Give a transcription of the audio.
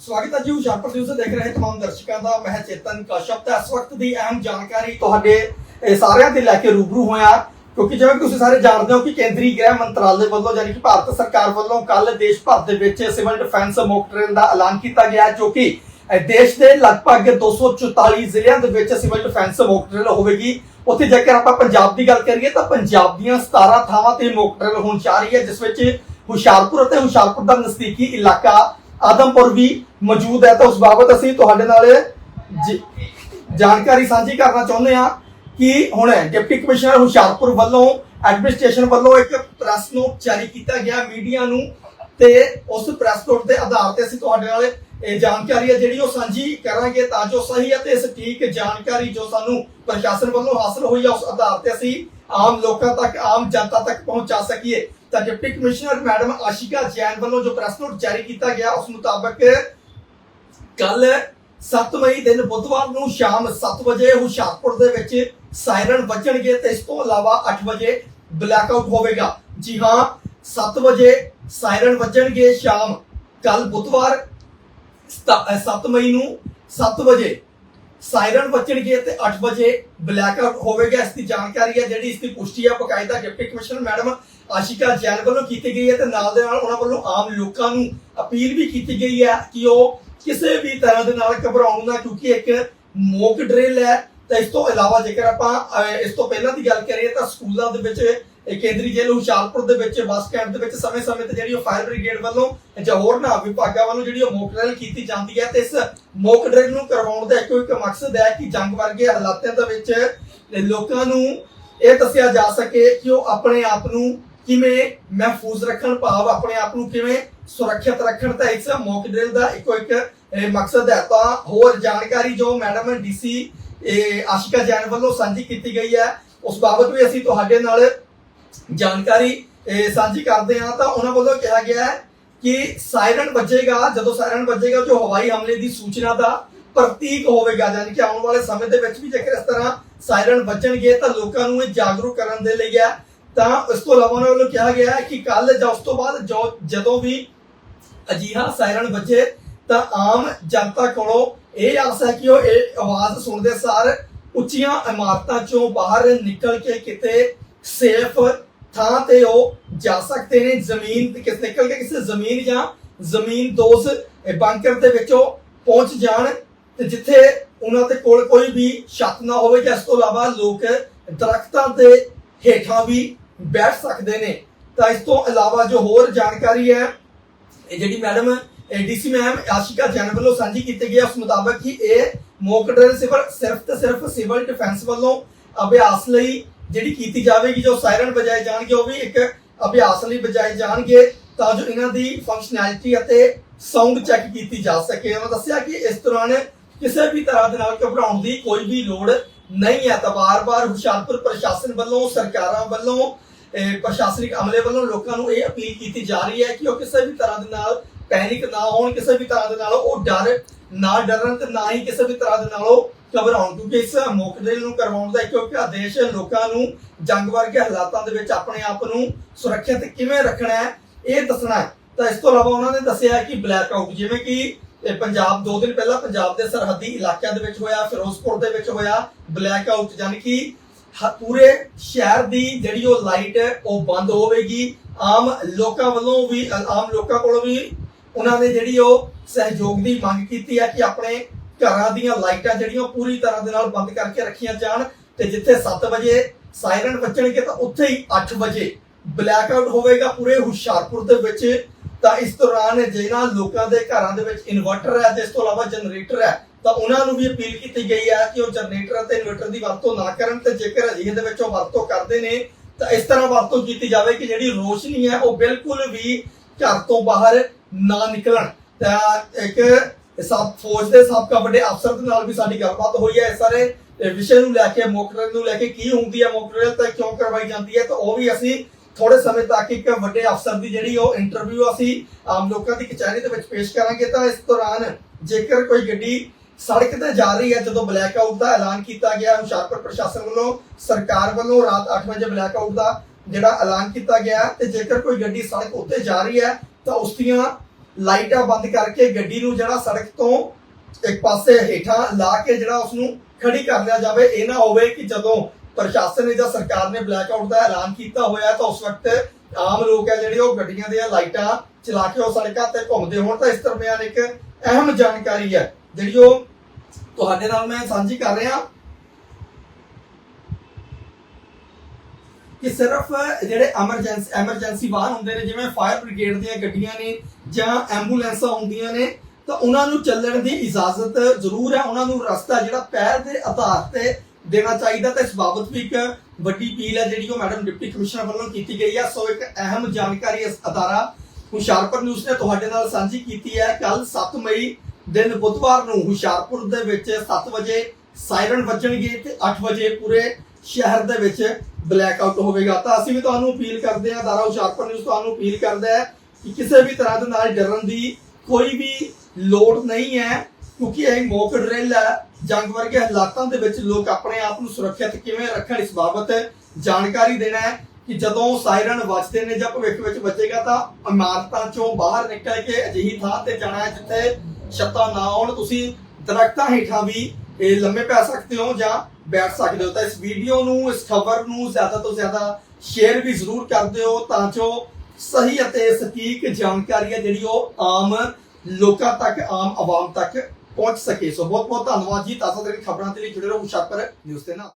ਸਵਾਗਤ ਹੈ ਜੀ ਹੁਸ਼ਿਆਰਪੁਰ ਨਿਊਜ਼ ਦੇਖ ਰਹੇ ਤਮਾਮ ਦਰਸ਼ਕਾਂ ਦਾ, ਮੈਂ ਚੇਤਨ ਕਸ਼ਪ ਤੇ ਇਸ ਵਕਤ ਦੀ ਅਹਿਮ ਜਾਣਕਾਰੀ ਤੁਹਾਡੇ, ਇਹ ਸਾਰਿਆਂ ਦੇ ਲੈ ਕੇ ਰੂਬਰੂ ਹੋਇਆ ਕਿਉਂਕਿ ਜਿਵੇਂ ਕਿ ਤੁਸੀਂ ਸਾਰੇ ਜਾਣਦੇ ਹੋ ਕਿ ਕੇਂਦਰੀ ਗ੍ਰਹਿ ਮੰਤਰਾਲੇ ਵੱਲੋਂ ਯਾਨੀ ਕਿ ਭਾਰਤ ਸਰਕਾਰ ਵੱਲੋਂ ਕੱਲ ਦੇਸ਼ ਭਰ ਦੇ ਵਿੱਚ ਸਿਵਲ ਡਿਫੈਂਸ ਮੌਕ ਡਰਿਲ ਦਾ ਐਲਾਨ ਕੀਤਾ ਗਿਆ ਜੋ ਕਿ ਦੇਸ਼ ਦੇ ਲਗਭਗ 244 ਜ਼ਿਲ੍ਹਿਆਂ ਦੇ ਵਿੱਚ ਸਿਵਲ ਡਿਫੈਂਸ ਮੌਕ ਡਰਿਲ ਹੋਵੇਗੀ। ਉੱਥੇ ਜੇਕਰ ਆਪਾਂ ਪੰਜਾਬ ਦੀ ਗੱਲ ਕਰੀਏ ਤਾਂ ਪੰਜਾਬ ਦੀਆਂ 17 ਥਾਵਾਂ ਤੇ ਮੌਕ ਡਰਿਲ ਹੋਣ ਜਾ ਰਹੀ ਹੈ, ਜਿਸ ਵਿੱਚ ਹੁਸ਼ਿਆਰਪੁਰ ਅਤੇ ਹੁਸ਼ਿਆਰਪੁਰ ਦਾ ਨਜ਼ਦੀਕੀ ਇਲਾਕਾ ਆਦਮਪੁਰ ਵੀ ਮੌਜੂਦ ਹੈ ਤਾਂ ਉਸ ਬਾਬਤ ਅਸੀਂ ਤੁਹਾਡੇ ਨਾਲ ਜਾਣਕਾਰੀ ਸਾਂਝੀ ਕਰਨਾ ਚਾਹੁੰਦੇ ਹਾਂ ਕਿ ਹੁਣ ਡਿਪਟੀ ਕਮਿਸ਼ਨਰ ਹੁਸ਼ਿਆਰਪੁਰ ਵੱਲੋਂ ਐਡਮਿਨਿਸਟ੍ਰੇਸ਼ਨ ਵੱਲੋਂ ਇੱਕ ਪ੍ਰੈਸ ਨੋਟ ਜਾਰੀ ਕੀਤਾ ਗਿਆ ਮੀਡੀਆ ਨੂੰ ਤੇ ਉਸ ਪ੍ਰੈਸ ਨੋਟ ਦੇ ਆਧਾਰ ਤੇ ਅਸੀਂ ਤੁਹਾਡੇ ਨਾਲ ਇਹ ਜਾਣਕਾਰੀ ਹੈ ਜਿਹੜੀ ਉਹ ਸਾਂਝੀ ਕਰਾਂਗੇ ਤਾਂ ਜੋ ਸਹੀ ਅਤੇ ਸਟੀਕ ਜਾਣਕਾਰੀ ਜੋ ਸਾਨੂੰ ਪ੍ਰਸ਼ਾਸਨ ਵੱਲੋਂ ਹਾਸਲ ਹੋਈ ਹੈ ਉਸ ਆਧਾਰ ਤੇ ਅਸੀਂ ਆਮ ਲੋਕਾਂ ਤੱਕ, ਆਮ ਜਨਤਾ ਤੱਕ ਪਹੁੰਚਾ ਸਕੀਏ। ਤਾਂ deputy commissioner madam Ashika Jain ਵੱਲੋਂ ਜੋ ਪ੍ਰੈਸ ਨੋਟ ਜਾਰੀ ਕੀਤਾ ਗਿਆ, ਉਸ ਮੁਤਾਬਕ ਕੱਲ 7 ਮਈ ਦਿਨ ਬੁੱਧਵਾਰ ਨੂੰ ਸ਼ਾਮ 7 ਵਜੇ ਹੁਸ਼ਿਆਰਪੁਰ ਦੇ ਵਿੱਚ ਸਾਇਰਨ ਵੱਜਣਗੇ ਤੇ ਇਸ ਤੋਂ ਇਲਾਵਾ 8 ਵਜੇ ਬਲੈਕਆਊਟ ਹੋਵੇਗਾ। ਜੀ ਹਾਂ 7 ਵਜੇ ਸਾਇਰਨ ਵੱਜਣਗੇ, ਸ਼ਾਮ ਕੱਲ ਬੁੱਧਵਾਰ 7 ਮਈ ਨੂੰ 7 ਵਜੇ ਸਾਇਰਨ ਵੱਜਣਗੇ ਤੇ 8 ਵਜੇ ਬਲੈਕਆਊਟ ਹੋਵੇਗਾ। ਇਸ ਦੀ ਜਾਣਕਾਰੀ ਹੈ ਜਿਹੜੀ ਇਸ ਦੀ ਪੁਸ਼ਟੀ ਹੈ ਬਕਾਇਦਾ deputy commissioner madam Ashika Jain ਵੱਲੋਂ ਕੀਤੀ ਗਈ ਹੈ ਤੇ ਨਾਲ ਦੇ ਨਾਲ ਉਹਨਾਂ ਵੱਲੋਂ ਆਮ ਲੋਕਾਂ ਨੂੰ ਅਪੀਲ ਵੀ ਕੀਤੀ ਗਈ ਹੈ ਕਿ ਉਹ ਕਿਸੇ ਵੀ ਤਰ੍ਹਾਂ ਦੇ ਨਾਲ ਘਬਰਾਉਣ ਨਾ, ਕਿਉਂਕਿ ਇੱਕ ਮੋਕ ਡਰਿਲ ਹੈ। ਤਾਂ ਇਸ ਤੋਂ ਇਲਾਵਾ ਜੇਕਰ ਆਪਾਂ ਇਸ ਤੋਂ ਪਹਿਲਾਂ ਦੀ ਗੱਲ ਕਰੀਏ ਤਾਂ ਸਕੂਲਾਂ ਦੇ ਵਿੱਚ ਕੇਂਦਰੀ ਜੇਲ੍ਹ ਹੁਸ਼ਿਆਰਪੁਰ ਦੇ ਵਿੱਚ, ਬੱਸ ਕੈਂਪ ਦੇ ਵਿੱਚ ਸਮੇਂ-ਸਮੇਂ ਤੇ ਜਿਹੜੀ ਉਹ ਫਾਇਰ ਬ੍ਰਿਗੇਡ ਵੱਲੋਂ ਜਾਂ ਹੋਰ ਨਾ ਵਿਭਾਗਾਂ ਵੱਲੋਂ ਜਿਹੜੀ ਉਹ ਮੋਕ ਡਰਿਲ ਕੀਤੀ ਜਾਂਦੀ ਹੈ ਤੇ ਇਸ ਮੋਕ ਡਰਿਲ ਨੂੰ ਕਰਵਾਉਣ ਦਾ ਇੱਕੋ ਇੱਕ ਮਕਸਦ ਹੈ ਕਿ ਜੰਗ ਵਰਗੇ ਹਾਲਾਤਾਂ ਦੇ ਵਿੱਚ ਲੋਕਾਂ ਨੂੰ ਇਹ ਦੱਸਿਆ ਜਾ ਸਕੇ ਕਿ ਉਹ ਆਪਣੇ ਆਪ ਨੂੰ ਕਿਵੇਂ ਮਹਿਫੂਜ਼ ਰੱਖਣ ਭਾਵ ਆਪਣੇ ਆਪ ਨੂੰ ਕਿਵੇਂ ਸੁਰੱਖਿਅਤ ਰੱਖਣ ਤਾਂ ਇਸ ਮੌਕ ਡਰਿਲ ਦਾ ਇੱਕੋ ਇੱਕ ਮਕਸਦ ਹੈ। ਤਾਂ ਹੋਰ ਜਾਣਕਾਰੀ ਜੋ ਮੈਡਮ ਡੀਸੀ ਆਸ਼ਿਕਾ ਜੈਨ ਵੱਲੋਂ ਸਾਂਝੀ ਕੀਤੀ ਗਈ ਹੈ, ਉਸ ਬਾਬਤ ਵੀ ਅਸੀਂ ਤੁਹਾਡੇ ਨਾਲ ਜਾਣਕਾਰੀ ਸਾਂਝੀ ਕਰਦੇ ਹਾਂ। ਤਾਂ ਉਹਨਾਂ ਵੱਲੋਂ ਕਿਹਾ ਗਿਆ ਹੈ ਕਿ ਸਾਇਰਨ ਵੱਜੇਗਾ, ਜਦੋਂ ਸਾਇਰਨ ਵੱਜੇਗਾ ਜੋ ਹਵਾਈ ਹਮਲੇ ਦੀ ਸੂਚਨਾ ਦਾ ਪ੍ਰਤੀਕ ਹੋਵੇਗਾ, ਯਾਨੀ ਕਿ ਆਉਣ ਵਾਲੇ ਸਮੇਂ ਦੇ ਵਿੱਚ ਵੀ ਜੇਕਰ ਇਸ ਤਰ੍ਹਾਂ ਸਾਇਰਨ ਵੱਜਣਗੇ ਤਾਂ ਲੋਕਾਂ ਨੂੰ ਇਹ ਜਾਗਰੂਕ ਕਰਨ ਦੇ ਲਈ ਹੈ। ਤਾਂ ਇਸ ਤੋਂ ਇਲਾਵਾ ਉਹਨਾਂ ਵੱਲੋਂ ਕਿਹਾ ਗਿਆ ਹੈ ਕਿ ਕੱਲ ਜਾਂ ਉਸ ਤੋਂ ਬਾਅਦ ਜਦੋਂ ਵੀ ਅਜਿਹਾ ਸਾਇਰਨ ਵੱਜੇ, ਤਾਂ ਆਮ ਜਨਤਾ ਕੋਲੋਂ ਇਹ ਆਸ ਹੈ ਕਿ ਉਹ ਇਹ ਆਵਾਜ਼ ਸੁਣਦੇ ਸਾਰ ਉੱਚੀਆਂ ਇਮਾਰਤਾਂ ਚੋਂ ਬਾਹਰ ਨਿਕਲ ਕੇ ਕਿਤੇ ਸੇਫ ਥਾਂ ਤੇ ਉਹ ਜਾ ਸਕਦੇ ਨੇ। ਜ਼ਮੀਨ ਤੇ ਕਿਸ ਨਿਕਲ ਕੇ ਕਿਸੇ ਜ਼ਮੀਨ ਜਾਂ ਜ਼ਮੀਨ ਦੋਸ ਬੰਕਰ ਦੇ ਵਿੱਚੋਂ ਪਹੁੰਚ ਜਾਣ ਤੇ ਜਿੱਥੇ ਉਹਨਾਂ ਦੇ ਕੋਲ ਕੋਈ ਵੀ ਛੱਤ ਨਾ ਹੋਵੇ ਜਾਂ ਇਸ ਤੋਂ ਇਲਾਵਾ ਲੋਕ ਦਰਖਤਾਂ ਦੇ ਹੇਠਾਂ ਵੀ ਬੈਠ ਸਕਦੇ ਨੇ। ਤਾਂ ਇਸ ਤੋਂ ਇਲਾਵਾ ਜੋ ਹੋਰ ਜਾਣਕਾਰੀ ਹੈ, ਇਹ ਜਿਹੜੀ madam DC ma'am, Ashika Jain ਵੱਲੋਂ ਸਾਂਝੀ ਕੀਤੀ ਗਈ ਉਸ ਮੁਤਾਬਕ ਕਿ ਇਹ ਮੌਕ ਡਰਿਲ ਸਿਰਫ ਤੇ ਸਿਰਫ ਸਿਵਲ ਡਿਫੈਂਸ ਵੱਲੋਂ ਅਭਿਆਸ ਲਈ ਜਿਹੜੀ ਕੀਤੀ ਜਾਵੇਗੀ, ਜੋ ਸਾਇਰਨ ਵਜਾਏ ਜਾਣਗੇ, ਉਹ ਵੀ ਇੱਕ ਅਭਿਆਸ ਲਈ ਵਜਾਏ ਜਾਣਗੇ, ਤਾਂ ਜੋ ਇਹਨਾਂ ਦੀ ਫੰਕਸ਼ਨੈਲਿਟੀ ਅਤੇ ਸਾਊਂਡ ਚੈੱਕ ਕੀਤੀ ਜਾ ਸਕੇ। ਉਹਨਾਂ ਦੱਸਿਆ ਕਿ ਇਸ ਦੌਰਾਨ ਕਿਸੇ ਵੀ ਤਰ੍ਹਾਂ ਦੇ ਨਾਲ ਘਬਰਾਉਣ ਦੀ ਕੋਈ ਵੀ ਲੋੜ ਨਹੀਂ ਹੈ। ਤਾਂ ਵਾਰ ਵਾਰ ਹੁਸ਼ਿਆਰਪੁਰ ਪ੍ਰਸ਼ਾਸਨ ਵੱਲੋਂ, ਸਰਕਾਰਾਂ ਵੱਲੋਂ ਪ੍ਰਸ਼ਾਸਨਿਕ ਅਮਲੇ ਵੱਲੋਂ ਲੋਕਾਂ ਨੂੰ ਇਹ ਅਪੀਲ ਕੀਤੀ ਜਾ ਰਹੀ ਹੈ ਕਿ ਉਹ ਕਿਸੇ ਵੀ ਤਰ੍ਹਾਂ ਦੇ ਨਾਲ ਪੈਨਿਕ ਨਾ ਹੋਣ, ਕਿਸੇ ਵੀ ਤਰ੍ਹਾਂ ਦੇ ਨਾਲ ਉਹ ਡਰ ਨਾ ਡਰਨ ਤੇ ਨਾ ਹੀ ਕਿਸੇ ਵੀ ਤਰ੍ਹਾਂ ਦੇ ਨਾਲ ਉਹ ਘਬਰਾਉਣ। ਕਿਉਂਕਿ ਇਸ ਮੌਕ ਨੂੰ ਕਰਵਾਉਣ ਦਾ ਇੱਕੋ ਆਦੇਸ਼ ਲੋਕਾਂ ਨੂੰ ਜੰਗ ਵਰਗੇ ਹਾਲਾਤਾਂ ਦੇ ਵਿੱਚ ਆਪਣੇ ਆਪ ਨੂੰ ਸੁਰੱਖਿਅਤ ਕਿਵੇਂ ਰੱਖਣਾ ਹੈ, ਇਹ ਦੱਸਣਾ ਹੈ। ਤਾਂ ਇਸ ਤੋਂ ਇਲਾਵਾ ਉਹਨਾਂ ਨੇ ਦੱਸਿਆ ਕਿ ਬਲੈਕ ਆਊਟ ਜਿਵੇਂ ਕਿ ਇਹ ਪੰਜਾਬ, ਦੋ ਦਿਨ ਪਹਿਲਾਂ ਪੰਜਾਬ ਦੇ ਸਰਹੱਦੀ ਇਲਾਕਿਆਂ ਦੇ ਵਿੱਚ ਹੋਇਆ, ਫਿਰੋਜ਼ਪੁਰ ਦੇ ਵਿੱਚ ਹੋਇਆ ਬਲੈਕ ਆਊਟ ਯਾਨੀ ਕਿ ਪੂਰੇ ਸ਼ਹਿਰ ਦੀ ਜਿਹੜੀ ਉਹ ਲਾਈਟ ਹੈ, ਉਹ ਬੰਦ ਹੋਵੇਗੀ। ਆਮ ਲੋਕਾਂ ਵੱਲੋਂ ਵੀ, ਆਮ ਲੋਕਾਂ ਕੋਲੋਂ ਵੀ ਉਹਨਾਂ ਨੇ ਜਿਹੜੀ ਉਹ ਸਹਿਯੋਗ ਦੀ ਮੰਗ ਕੀਤੀ ਹੈ ਕਿ ਆਪਣੇ ਘਰਾਂ ਦੀਆਂ ਲਾਈਟਾਂ ਜਿਹੜੀਆਂ ਪੂਰੀ ਤਰ੍ਹਾਂ ਦੇ ਨਾਲ ਬੰਦ ਕਰਕੇ ਰੱਖੀਆਂ ਜਾਣ ਤੇ ਜਿੱਥੇ 7 ਵਜੇ ਸਾਇਰਨ ਵੱਜਣਗੇ ਤਾਂ ਉੱਥੇ ਹੀ 8 ਵਜੇ ਬਲੈਕ ਆਊਟ ਹੋਵੇਗਾ ਪੂਰੇ ਹੁਸ਼ਿਆਰਪੁਰ ਦੇ ਵਿੱਚ। ਤਾਂ ਇਸ ਦੌਰਾਨ ਜਿਹਨਾਂ ਲੋਕਾਂ ਦੇ ਘਰਾਂ ਦੇ ਵਿੱਚ ਇਨਵਰਟਰ ਹੈ ਤੇ ਇਸ ਤੋਂ ਇਲਾਵਾ ਜਨਰੇਟਰ ਹੈ ਤਾਂ ਉਹਨਾਂ ਨੂੰ ਵੀ ਅਪੀਲ ਕੀਤੀ ਗਈ ਹੈ ਕਿ ਉਹ ਜਨਰੇਟਰ ਅਤੇ ਇਨਵਰਟਰ ਦੀ ਵਰਤੋਂ ਨਾ ਕਰਨ ਤੇ ਜੇਕਰ ਅਜਿਹੇ ਦੇ ਵਿੱਚ ਉਹ ਵਰਤੋਂ ਕਰਦੇ ਨੇ, ਤਾਂ ਇਸ ਤਰ੍ਹਾਂ ਵਰਤੋਂ ਕੀਤੀ ਜਾਵੇ ਕਿ ਜਿਹੜੀ ਰੋਸ਼ਨੀ ਹੈ ਉਹ ਬਿਲਕੁਲ ਵੀ ਘਰ ਤੋਂ ਬਾਹਰ ਨਾ ਨਿਕਲਣ। ਤਾਂ ਇੱਕ ਸਭ ਫੌਜ ਦੇ ਸਾਬਕਾ ਵੱਡੇ ਅਫਸਰ ਦੇ ਨਾਲ ਵੀ ਸਾਡੀ ਗੱਲਬਾਤ ਹੋਈ ਹੈ ਇਸ ਸਾਰੇ ਵਿਸ਼ੇ ਨੂੰ ਲੈ ਕੇ ਮੋਕਡਰਿਲ ਨੂੰ ਲੈ ਕੇ ਕੀ ਹੁੰਦੀ ਹੈ ਮੋਕਡਰਿਲ ਤਾਂ ਕਿਉਂ ਕਰਵਾਈ ਜਾਂਦੀ ਹੈ, ਤਾਂ ਉਹ ਵੀ ਅਸੀਂ ਥੋੜੇ ਸਮੇਂ ਤੱਕ ਇੱਕ ਵੱਡੇ ਅਫਸਰ ਦੀ ਜਿਹੜੀ ਉਹ ਇੰਟਰਵਿਊ ਅਸੀਂ ਆਮ ਲੋਕਾਂ ਦੀ ਕਚਹਿਰੀ ਦੇ ਵਿੱਚ ਪੇਸ਼ ਕਰਾਂਗੇ। ਤਾਂ ਇਸ ਦੌਰਾਨ ਜੇਕਰ ਕੋਈ ਗੱਡੀ ਸੜਕ ਤੇ ਜਾ ਰਹੀ ਹੈ ਜਦੋਂ ਬਲੈਕ ਆਊਟ ਦਾ ਐਲਾਨ ਕੀਤਾ ਗਿਆ, ਹੁਸ਼ਿਆਰਪੁਰ ਪ੍ਰਸ਼ਾਸਨ ਵੱਲੋਂ ਸਰਕਾਰ ਵੱਲੋਂ ਰਾਤ 8 ਵਜੇ ਬਲੈਕ ਆਊਟ ਦਾ ਜਿਹੜਾ ਐਲਾਨ ਕੀਤਾ ਗਿਆ ਤੇ ਜੇਕਰ ਕੋਈ ਗੱਡੀ ਸੜਕ ਉੱਤੇ ਜਾ ਰਹੀ ਹੈ, ਤਾਂ ਉਸ ਦੀਆਂ ਲਾਈਟਾਂ ਬੰਦ ਕਰਕੇ ਗੱਡੀ ਨੂੰ ਜਿਹੜਾ ਸੜਕ ਤੋਂ ਇੱਕ ਪਾਸੇ ਹੇਠਾਂ ਲਾ ਕੇ ਜਿਹੜਾ ਉਸ ਨੂੰ ਖੜੀ ਕਰ ਲਿਆ ਜਾਵੇ। ਇਹ ਨਾ ਹੋਵੇ ਕਿ ਜਦੋਂ ਪ੍ਰਸ਼ਾਸਨ ਨੇ ਜਾਂ ਸਰਕਾਰ ਨੇ ਬਲੈਕਆਊਟ ਦਾ ਐਲਾਨ ਕੀਤਾ ਹੋਇਆ, ਤਾਂ ਉਸ ਵਕਤ ਆਮ ਲੋਕ ਹੈ ਜਿਹੜੇ ਉਹ ਗੱਡੀਆਂ ਦੀਆਂ ਲਾਈਟਾਂ ਚਲਾ ਕੇ ਉਹ ਸੜਕਾਂ ਤੇ ਘੁੰਮਦੇ ਹੋਣ। ਤਾਂ ਇਸ ਦਰਮਿਆਨ ਇੱਕ ਅਹਿਮ ਜਾਣਕਾਰੀ ਹੈ ਜਿਹੜੀ ਉਹ ਤੁਹਾਡੇ ਨਾਲ ਮੈਂ ਸਾਂਝੀ ਕਰ ਰਿਹਾ ਕਿ ਸਿਰਫ ਜਿਹੜੇ ਐਮਰਜੈਂਸੀ ਐਮਰਜੈਂਸੀ ਵਾਹਨ ਹੁੰਦੇ ਨੇ, ਜਿਵੇਂ ਫਾਇਰ ਬ੍ਰਿਗੇਡ ਦੀਆਂ ਗੱਡੀਆਂ ਨੇ ਜਾਂ ਐਂਬੂਲੈਂਸਾਂ ਹੁੰਦੀਆਂ ਨੇ, ਤਾਂ ਉਹਨਾਂ ਨੂੰ ਚੱਲਣ ਦੀ ਇਜਾਜ਼ਤ ਜ਼ਰੂਰ ਹੈ। ਉਹਨਾਂ ਨੂੰ ਰਸਤਾ ਜਿਹੜਾ ਪੈਰ ਦੇ ਆਧਾਰ ਤੇ ਦੇਣਾ ਚਾਹੀਦਾ ਤੇ ਇਸ ਬਾਬਤ ਵੀ ਇੱਕ ਵੱਡੀ ਅਪੀਲ ਹੈ ਜਿਹੜੀ ਉਹ ਮੈਡਮ ਡਿਪਟੀ ਕਮਿਸ਼ਨਰ ਵੱਲੋਂ ਕੀਤੀ ਗਈ ਹੈ। ਸੋ ਇੱਕ ਅਹਿਮ ਜਾਣਕਾਰੀ ਇਸ ਅਦਾਰਾ ਹੁਸ਼ਿਆਰਪੁਰ ਨਿਊਜ਼ ਨੇ ਤੁਹਾਡੇ ਨਾਲ ਸਾਂਝੀ ਕੀਤੀ ਹੈ। ਕੱਲ 7 ਮਈ ਦਿਨ ਬੁੱਧਵਾਰ ਨੂੰ ਹੁਸ਼ਿਆਰਪੁਰ ਦੇ ਵਿੱਚ 7 ਵਜੇ ਸਾਇਰਨ ਵੱਜਣਗੇ ਤੇ 8 ਵਜੇ ਪੂਰੇ ਸ਼ਹਿਰ ਦੇ ਵਿੱਚ ਬਲੈਕ ਆਊਟ ਹੋਵੇਗਾ। ਤਾਂ ਅਸੀਂ ਵੀ ਤੁਹਾਨੂੰ ਅਪੀਲ ਕਰਦੇ ਹਾਂ ਅਦਾਰਾ ਹੁਸ਼ਿਆਰਪੁਰ ਨਿਊਜ਼ ਤੁਹਾਨੂੰ ਅਪੀਲ ਕਰਦਾ ਹੈ ਕਿ ਕਿਸੇ ਵੀ ਤਰ੍ਹਾਂ ਦੇ ਨਾਲ ਡਰਨ ਦੀ ਕੋਈ ਵੀ ਲੋੜ ਨਹੀਂ ਹੈ, ਕਿਉਂਕਿ ਇਹ ਮੌਕ ਡਰਿਲ ਹੈ। ਜੰਗ ਵਰਗੇ ਹਾਲਾਤਾਂ ਦੇ ਵਿੱਚ ਲੋਕ ਆਪਣੇ ਆਪ ਨੂੰ ਸੁਰੱਖਿਅਤ ਕਿਵੇਂ ਰੱਖਣ ਇਸ ਬਾਬਤ ਜਾਣਕਾਰੀ ਦੇਣਾ ਹੈ ਕਿ ਜਦੋਂ ਸਾਇਰਨ ਵੱਜਦੇ ਨੇ ਜਾਂ ਭਵਿੱਖ ਵਿੱਚ ਵੱਜੇਗਾ ਤਾਂ ਇਮਾਰਤਾਂ ਚੋਂ ਬਾਹਰ ਨਿਕਲ ਕੇ ਅਜਿਹੀ ਥਾਂ ਤੇ ਜਾਣਾ ਹੈ ਜਿੱਥੇ ਛੱਤਾਂ ਨਾ ਆਉਣ, ਤੁਸੀਂ ਦਰਖਤਾਂ ਹੇਠਾਂ ਵੀ, ਇਹ ਲੰਮੇ ਪੈ ਸਕਦੇ ਹੋ ਜਾਂ ਬੈਠ ਸਕਦੇ ਹੋ। ਤਾਂ ਇਸ ਵੀਡੀਓ ਨੂੰ, ਇਸ ਖਬਰ ਨੂੰ ਜ਼ਿਆਦਾ ਤੋਂ ਜ਼ਿਆਦਾ ਸ਼ੇਅਰ ਵੀ ਜ਼ਰੂਰ ਕਰਦੇ ਹੋ ਤਾਂ ਜੋ ਸਹੀ ਅਤੇ ਸਟੀਕ ਜਾਣਕਾਰੀ ਹੈ ਜਿਹੜੀ ਉਹ ਆਮ ਲੋਕਾਂ ਤੱਕ, ਆਮ ਆਵਾਮ ਤੱਕ ਪਹੁੰਚ ਸਕੇ। ਸੋ ਬਹੁਤ ਬਹੁਤ ਧੰਨਵਾਦ ਜੀ। ਤਾਜ਼ਾ ਤਰੀਨ ਖਬਰਾਂ ਦੇ ਲਈ ਜੁੜੇ ਰਹੋ ਹੁਸ਼ਿਆਰਪੁਰ ਨਿਊਜ਼ ਦੇ ਨਾਲ।